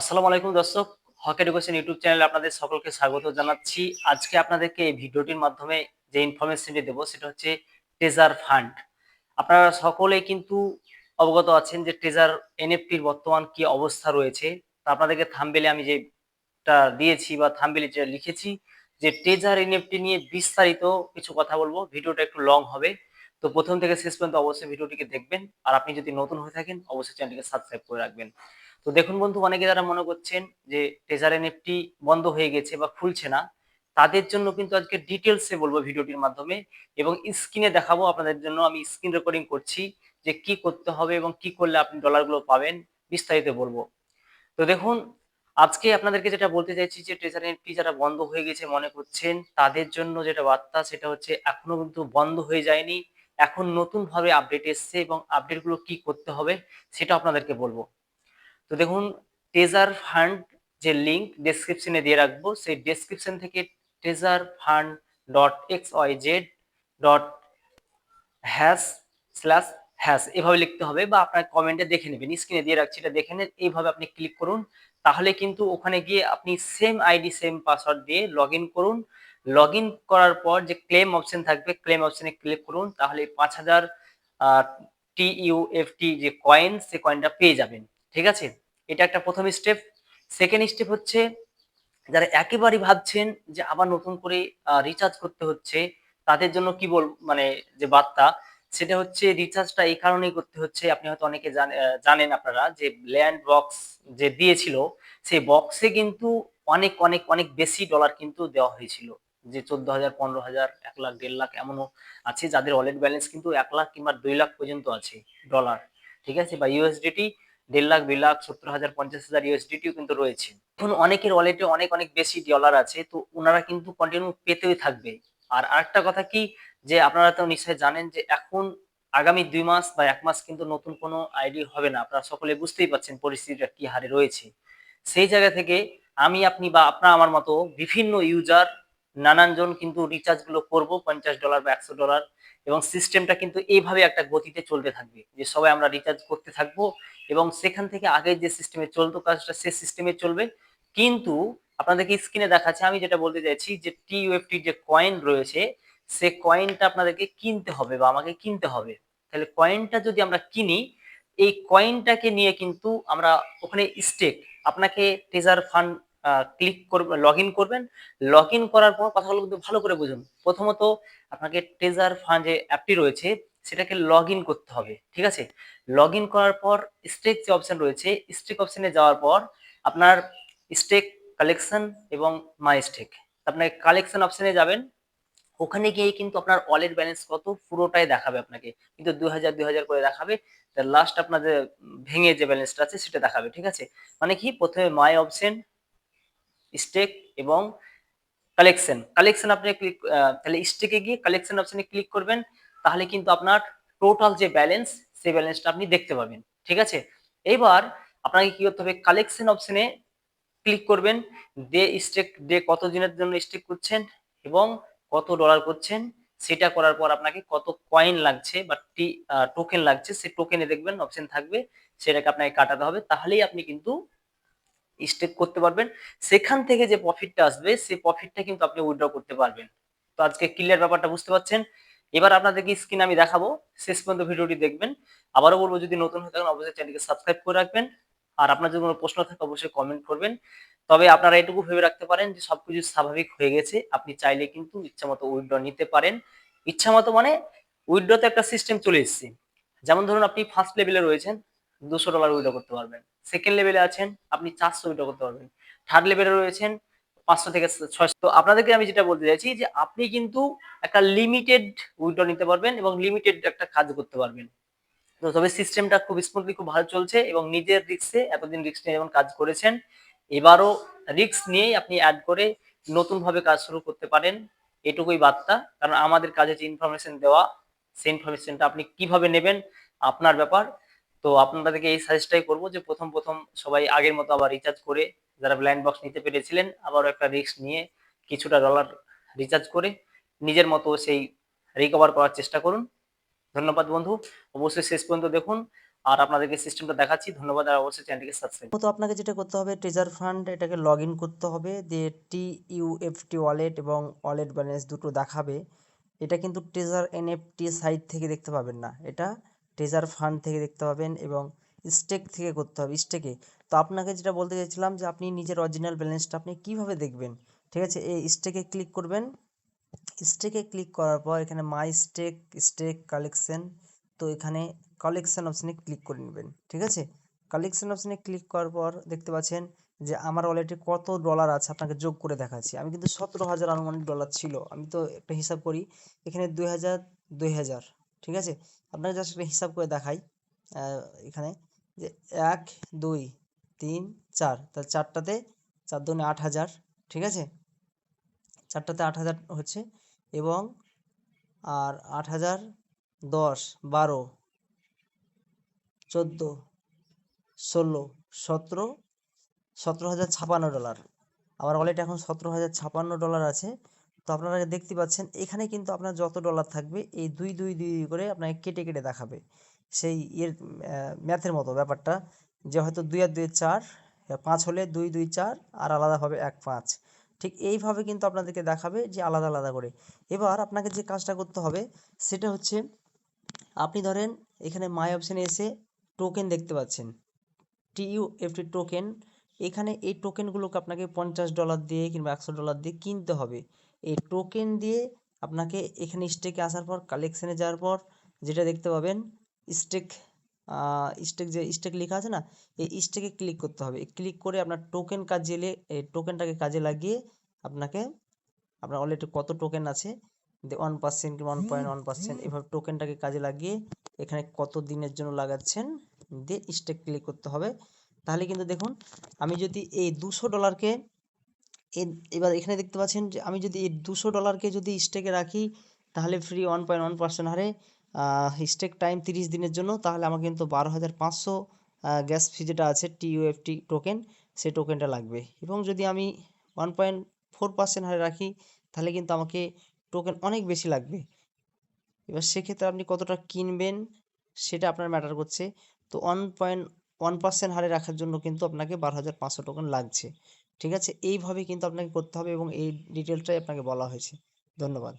আসসালামু আলাইকুম দর্শক, হক এডুকেশন ইউটিউব চ্যানেলে আপনাদের সকলকে স্বাগত জানাচ্ছি। আজকে আপনাদেরকে এই ভিডিওটির মাধ্যমে যে ইনফরমেশনটি দেবো, সেটা হচ্ছে ট্রেজার ফান্ড আপনারা সকলেই কিন্তু অবগত আছেন যে ট্রেজার এনএফটির বর্তমান কি অবস্থা রয়েছে। তা আপনাদেরকে থামবেলে আমি যেটা দিয়েছি বা থামবেলে যেটা লিখেছি, যে ট্রেজার এনএফটি নিয়ে বিস্তারিত কিছু কথা বলব। ভিডিওটা একটু লং হবে। তো প্রথম থেকে শেষ পর্যন্ত অবশ্যই ভিডিওটিকে দেখবেন। আর আপনি যদি নতুন হয়ে থাকেন, অবশ্যই চ্যানেলটিকে সাবস্ক্রাইব করে রাখবেন। তো দেখুন বন্ধু, অনেকে যারা মনে করছেন যে ট্রেজার এনএফটি বন্ধ হয়ে গেছে বা খুলছে না, তাদের জন্য কিন্তু আজকে ডিটেলসে বলব ভিডিওটির মাধ্যমে এবং স্ক্রিনে দেখাবো আপনাদের জন্য। আমি স্ক্রিন রেকর্ডিং করছি যে কি করতে হবে এবং কি করলে আপনি ডলারগুলো পাবেন, বিস্তারিত বলব। তো দেখুন, আজকে আপনাদেরকে যেটা বলতে চাইছি যে ট্রেজার এনএফটি যারা বন্ধ হয়ে গেছে মনে করছেন, তাদের জন্য যেটা বার্তা সেটা হচ্ছে এখনও কিন্তু বন্ধ হয়ে যায়নি। এখন নতুন ভাবে আপডেট এসছে এবং আপডেটগুলো কি করতে হবে সেটা আপনাদেরকে বলব। তো দেখুন ট্রেজার ফান্ড যে লিঙ্ক ডেসক্রিপশনে দিয়ে রাখব, সেই ডেসক্রিপশন থেকে treasure fund dot X Y Z dot hash slash hash এভাবে লিখতে হবে বা আপনার কমেন্টে দেখে নেবেন। স্ক্রিনে দিয়ে রাখছি, এটা দেখে নেন, এইভাবে আপনি ক্লিক করুন। তাহলে কিন্তু ওখানে গিয়ে আপনি সেম আইডি সেম পাসওয়ার্ড দিয়ে লগ করুন। লগ করার পর যে ক্লেম অপশন থাকবে ক্লেম অপশনে ক্লিক করুন। তাহলে পাঁচ হাজার টিইউএফটি যে কয়েন সে কয়েনটা পেয়ে যাবেন। ঠিক আছে? এটা একটা প্রথম স্টেপ সেকেন্ড স্টেপ হচ্ছে, যারা একেবারেই ভাবছেন যে আবার নতুন করে রিচার্জ করতে হচ্ছে, তাদের জন্য কি বল মানে যে বার্তা, সেটা হচ্ছে রিচার্জটা এই কারণেই করতে হচ্ছে। আপনি হয়তো অনেকে জানেন আপনারা যে ল্যান্ড বক্স যে দিয়েছিল, সেই বক্সে কিন্তু অনেক অনেক অনেক বেশি ডলার কিন্তু দেওয়া হয়েছিল। যে চোদ্দ হাজার, পনেরো হাজার, এক লাখ, দেড় লাখ এমনও আছে, যাদের ওয়ালেট ব্যালেন্স কিন্তু এক লাখ কিংবা দুই লাখ পর্যন্ত আছে ডলার ঠিক আছে? বা ইউএসডিটি দেড় লাখ, দুই লাখ, সত্তর হাজার, পঞ্চাশ হাজার ইউএসডিটিও কিন্তু রয়েছে। এখন অনেকের ওয়ালেটে অনেক অনেক বেশি ডলার আছে, তো ওনারা কিন্তু কন্টিনিউ পেতেই থাকবে। আর আরেকটা কথা কি, যে আপনারা তো নিশ্চয়ই জানেন যে এখন আগামী দুই মাস বা এক মাস কিন্তু নতুন কোনো আইডি হবে না। আপনারা সকলে বুঝতেই পারছেন পরিস্থিতিটা কি হারে রয়েছে। সেই জায়গা থেকে আমি, আপনি বা আপনার, আমার মতো বিভিন্ন ইউজার নানানজন কিন্তু রিচার্জগুলো করব, পঞ্চাশ ডলার বা একশো ডলার এবং সিস্টেমটা কিন্তু এইভাবে একটা গতিতে চলতে থাকবে, যে সবাই আমরা রিচার্জ করতে থাকব, এবং সেখান থেকে আগে যে সিস্টেমে চলতো কাজটা সে সিস্টেমে চলবে। কিন্তু আপনাদেরকে স্ক্রিনে দেখাচ্ছে, আমি যেটা বলতে চাইছি যে টিউএফটি যে কয়েন রয়েছে, সে কয়েনটা আপনাদেরকে কিনতে হবে বা আমাকে কিনতে হবে। তাহলে কয়েনটা যদি আমরা কিনি, এই কয়েনটাকে নিয়ে কিন্তু আমরা ওখানে স্টেক আপনাকে ট্রেজার ফান্ড ক্লিক করবেন লগ ইন করবেন। লগ ইন করার পর কথাগুলো কিন্তু ভালো করে বুঝুন। প্রথমত আপনাকে ট্রেজার ফান্ড যে অ্যাপটি রয়েছে, সেটাকে লগ ইন করতে হবে, ঠিক আছে? লগ ইন করার পর স্টেক যে অপশান রয়েছে স্টেক অপশানে যাওয়ার পর আপনার স্টেক কালেকশন এবং মাই স্টেক আপনাকে কালেকশন অপশানে যাবেন, ওখানে গিয়ে কিন্তু আপনার ওয়ালেট ব্যালেন্স কত পুরোটাই দেখাবে আপনাকে। কিন্তু দুই হাজার দুই হাজার করে দেখাবে লাস্ট আপনার যে ভেঙে যে ব্যালেন্সটা আছে, সেটা দেখাবে, ঠিক আছে? মানে কি? প্রথমে মাই অপশন স্টেক এবং কালেকশন কালেকশন আপনি ক্লিক তাহলে স্টেকে গিয়ে কালেকশন অপশনে ক্লিক করবেন, তাহলে কিন্তু আপনার টোটাল যে ব্যালেন্স সেই ব্যালেন্সটা আপনি দেখতে পাবেন ঠিক আছে? এবার আপনাকে কি করতে হবে? কালেকশন অপশনে ক্লিক করবেন ডে স্টেক ডে কত দিনের জন্য স্টেক করছেন এবং কত ডলার করছেন, সেটা করার পর আপনাকে কত কয়েন লাগছে বা টি টোকেন লাগছে, সেই টোকেনে দেখবেন অপশন থাকবে, সেটাকে আপনাকে কাটাতে হবে। তাহলেই আপনি কিন্তু স্টেক করতে পারবেন। সেখান থেকে যে প্রফিটটা আসবে, সেই প্রফিটটা কিন্তু আপনি উইথড্র করতে পারবেন। তো আজকে ক্লিয়ার ব্যাপারটা বুঝতে পারছেন? এবার আপনাদেরকে স্ক্রিন আমি দেখাবো। শেষ পর্যন্ত ভিডিওটি দেখবেন। আবারও বলব, যদি নতুন হয়ে থাকেন, অবশ্যই চ্যানেলকে সাবস্ক্রাইব করে রাখবেন। আর আপনার যদি কোনো প্রশ্ন থাকে, অবশ্যই কমেন্ট করবেন। তবে আপনারা এটুকু ভেবে রাখতে পারেন যে, সবকিছু স্বাভাবিক হয়ে গেছে। আপনি চাইলে কিন্তু ইচ্ছা মতো উইথড্র নিতে পারেন। ইচ্ছা মতো মানে উইথড্রতে একটা সিস্টেম চলে এসেছে। যেমন ধরুন, আপনি ফার্স্ট লেভেলে রয়েছেন। দুশো ডলার উইথড্র করতে পারবেন। সেকেন্ড লেভেলে আছেন, আপনি চারশো উইথড্র করতে পারবেন। থার্ড লেভেলে রয়েছেন, পাঁচশো থেকে ছয়শো। আপনাদেরকে আমি যেটা বলতে চাইছি যে, আপনি কিন্তু একটা লিমিটেড উইথড্র নিতে পারবেন এবং লিমিটেড একটা কাজ করতে পারবেন। তো তবে সিস্টেমটা খুব স্মুথলি খুব ভালো চলছে এবং নিজের রিক্সে এতদিন রিক্স নিয়ে যেমন কাজ করেছেন, এবারও রিক্স নিয়েই আপনি অ্যাড করে নতুনভাবে কাজ শুরু করতে পারেন। এটুকুই বার্তা। কারণ আমাদের কাজে যে ইনফরমেশন দেওয়া, সেই ইনফরমেশনটা আপনি কীভাবে নেবেন, আপনার ব্যাপার। তো আপনাদেরকে এই সাজেস্টটাই করব যে প্রথম প্রথম সবাই আগের মতো আবার রিচার্জ করে যারা ব্ল্যান্ড বক্স নিতে পেরেছিলেন, আবারও একটা রিস্ক নিয়ে কিছুটা ডলার রিচার্জ করে নিজের মতো সেই রিকভার করার চেষ্টা করুন। ধন্যবাদ বন্ধু, অবশ্যই শেষ পর্যন্ত দেখুন। আর আপনাদেরকে সিস্টেমটা দেখাচ্ছি, ধন্যবাদ, আর অবশ্যই চ্যানেলটিকে সাবস্ক্রাইব তো আপনাকে যেটা করতে হবে ট্রেজার ফান্ড এটাকে লগ ইন করতে হবে, দিয়ে টি ইউএফটি ওয়ালেট এবং ওয়ালেট ব্যালেন্স দুটো দেখাবে। এটা কিন্তু ট্রেজার এনএফটি সাইট থেকে দেখতে পাবেন না। এটা ট্রেজার ফান্ড থেকে দেখতে পাবেন এবং স্টেক থেকে করতে হবে, স্টেকে। তো আপনাকে যেটা বলতে চাইছিলাম যে আপনি নিজের অরিজিনাল ব্যালেন্সটা আপনি কীভাবে দেখবেন? ঠিক আছে, এই স্টেকে ক্লিক করবেন। স্টেকে ক্লিক করার পর এখানে মাই স্টেক স্টেক কালেকশন, তো এখানে কালেকশন অপশানে ক্লিক করে নেবেন। ঠিক আছে, কালেকশন অপশানে ক্লিক করার পর দেখতে পাচ্ছেন যে আমার ওয়ালেটে কত ডলার আছে আপনাকে যোগ করে দেখাচ্ছি। আমি কিন্তু সতেরো হাজার আনুমানিক ডলার ছিল, আমি তো একটা হিসাব করি, এখানে দুই হাজার দুই হাজার। ঠিক আছে? আপনাকে জাস্ট একটা হিসাব করে দেখাই এখানে যে এক, দুই, তিন, চার তাহলে চারটাতে চার দুগুণে আট হাজার, ঠিক আছে? চারটাতে আট হাজার হচ্ছে এবং আর আট হাজার দশ, বারো, চোদ্দ, ষোলো, সতেরো সতেরো হাজার ছাপান্ন ডলার আমার ওয়ালেটে এখন সতেরো হাজার ছাপান্ন ডলার আছে। তো আপনারা দেখতে পাচ্ছেন, এখানে কিন্তু আপনার যত ডলার থাকবে, এই দুই দুই দুই করে আপনাকে কেটে কেটে দেখাবে। সেই ইয়ের ম্যাথের মতো ব্যাপারটা যে হয়তো দুই আর দুই চার পাঁচ হলে দুই দুই, চার আর আলাদা হবে এক, পাঁচ। ঠিক এইভাবে কিন্তু আপনাদেরকে দেখাবে যে আলাদা আলাদা করে। এবার আপনাকে যে কাজটা করতে হবে, সেটা হচ্ছে আপনি ধরেন এখানে মাই অপশানে এসে টোকেন দেখতে পাচ্ছেন। টিইউএফটি টোকেন এখানে এই টোকেনগুলোকে আপনাকে পঞ্চাশ ডলার দিয়ে কিংবা একশো ডলার দিয়ে কিনতে হবে। এই টোকেন দিয়ে আপনাকে এখানে স্টেকে আসার পর কালেকশানে যাওয়ার পর, যেটা দেখতে পাবেন স্টেক স্টেক যে স্টেক লেখা আছে না, এই স্টেকে ক্লিক করতে হবে। ক্লিক করে আপনার টোকেন কাজে লে- এই টোকেনটাকে কাজে লাগিয়ে আপনাকে, আপনার অলরেডি কত টোকেন আছে one percent one point one percent এভাবে টোকেনটাকে কাজে লাগিয়ে এখানে কত দিনের জন্য লাগাচ্ছেন, দিয়ে স্টেক ক্লিক করতে হবে। তাহলে কিন্তু দেখুন, আমি যদি এই দুশো ডলারকে এবার এখানে দেখতে পাচ্ছেন যে আমি যদি দুশো ডলারকে যদি স্টেকে রাখি, তাহলে free one point one percent হারে স্টেক টাইম তিরিশ দিনের জন্য, তাহলে আমার কিন্তু বারো হাজার পাঁচশো গ্যাস ফি যেটা আছে টিইউএফটি টোকেন সেই টোকেনটা লাগবে। এবং যদি আমি ওয়ান পয়েন্ট ফোর পার্সেন্ট হারে রাখি, তাহলে কিন্তু আমাকে টোকেন অনেক বেশি লাগবে। এবার সেক্ষেত্রে আপনি কতটা কিনবেন, সেটা আপনার ম্যাটার করছে। তো ওয়ান পয়েন্ট ওয়ান পার্সেন্ট হারে রাখার জন্য কিন্তু আপনাকে বারো হাজার পাঁচশো টোকেন লাগছে। ঠিক আছে? এইভাবে কিন্তু আপনাকে করতে হবে এবং এই ডিটেলটাই আপনাকে বলা হয়েছে। ধন্যবাদ।